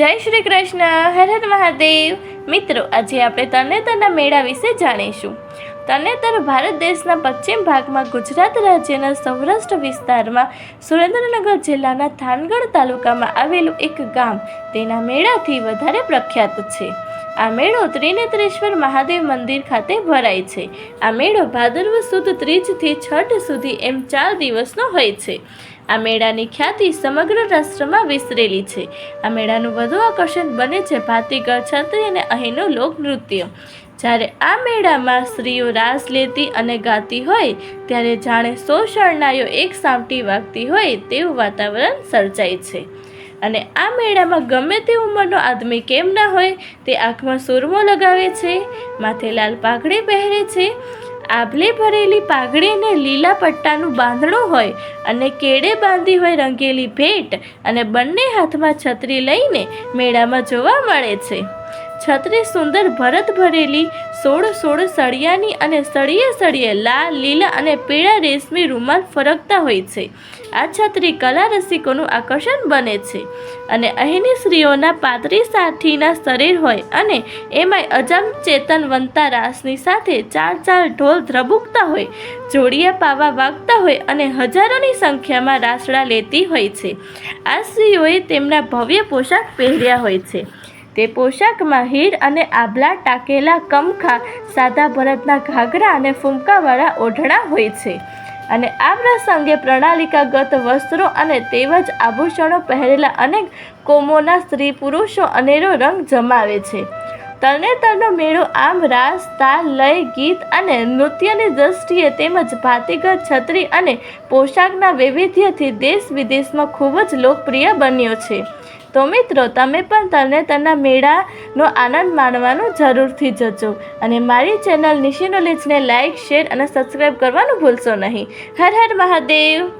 જય શ્રી કૃષ્ણ હર હર મહાદેવ. મિત્રો આજે આપણે તરણેતરના મેળા વિશે જાણીશું. તરણેતર ભારત દેશના પશ્ચિમ ભાગમાં ગુજરાત રાજ્યના સૌરાષ્ટ્ર વિસ્તારમાં સુરેન્દ્રનગર જિલ્લાના થાનગઢ તાલુકામાં આવેલું એક ગામ. તેના મેળાથી વધારે પ્રખ્યાત છે. આ મેળો ત્રિનેત્રેશ્વર મહાદેવ મંદિર ખાતે ભરાય છે. આ મેળો ભાદરવ સુદ ત્રીજથી છઠ સુધી એમ ચાર દિવસનો હોય છે. આ મેળાની ખ્યાતિ સમગ્ર રાષ્ટ્રમાં વિસ્તરેલી છે. આ મેળાનું વધુ આકર્ષણ બને છે ભાતીગર છત્રી અને અહીંનું લોકનૃત્ય. જ્યારે આ મેળામાં સ્ત્રીઓ રાસ લેતી અને ગાતી હોય, ત્યારે જાણે સો શરણાઈઓ એક સામટી વાગતી હોય તેવું વાતાવરણ સર્જાય છે. અને આ મેળામાં ગમે તે ઉંમરનો આદમી કેમ ના હોય, તે આંખમાં સુરમો લગાવે છે, માથે લાલ પાઘડી પહેરે છે. આભલે ભરેલી પાઘડીને લીલા પટ્ટાનું બાંધણું હોય અને કેળે બાંધી હોય રંગેલી ભેટ અને બંને હાથમાં છત્રી લઈને મેળામાં જોવા મળે છે. છત્રી સુંદર ભરત ભરેલી સોળ સોળ સળિયાની અને સળિયે સળિયે લાલ, લીલા અને પીળા રેશમી રૂમાલ ફરકતા હોય છે. આ છત્રી કલા રસિકોનું આકર્ષણ બને છે અને અહીંની સ્ત્રીઓના પાતરી સાથીના શરીર હોય અને એમાંય અજમ ચેતનવંતા રાસની સાથે ચાર ચાર ઢોલ ધ્રબુકતા હોય, જોડિયા પાવા વાગતા હોય અને હજારોની સંખ્યામાં રાસડા લેતી હોય છે. આ સ્ત્રીઓએ તેમના ભવ્ય પોશાક પહેર્યા હોય છે. તે પોશાકમાં હીર અને આભલા ટાકેલા કમખા, સાદા ભરતના ઘાઘરા અને ફૂમકાવાળા ઓઢણા હોય છે. અને આ પ્રસંગે પ્રણાલિકાગત વસ્ત્રો અને તેમજ આભૂષણો પહેરેલા અનેક કોમોના સ્ત્રી પુરુષો અનેરો રંગ જમાવે છે. તરણેતરનો મેળો આમ રાસ, તાલ, લય, ગીત અને નૃત્યની દ્રષ્ટિએ તેમજ ભાતીગર છત્રી અને પોશાકના વૈવિધ્યથી દેશ વિદેશમાં ખૂબ જ લોકપ્રિય બન્યો છે. તો મિત્રો, તમે પણ તરણેતરના મેળાનો આનંદ માણવાનું જરૂરથી જજો. અને મારી ચેનલ નિશી નોલેજને લાઇક શેર અને સબસ્ક્રાઈબ કરવાનું ભૂલશો નહીં. હર હર મહાદેવ.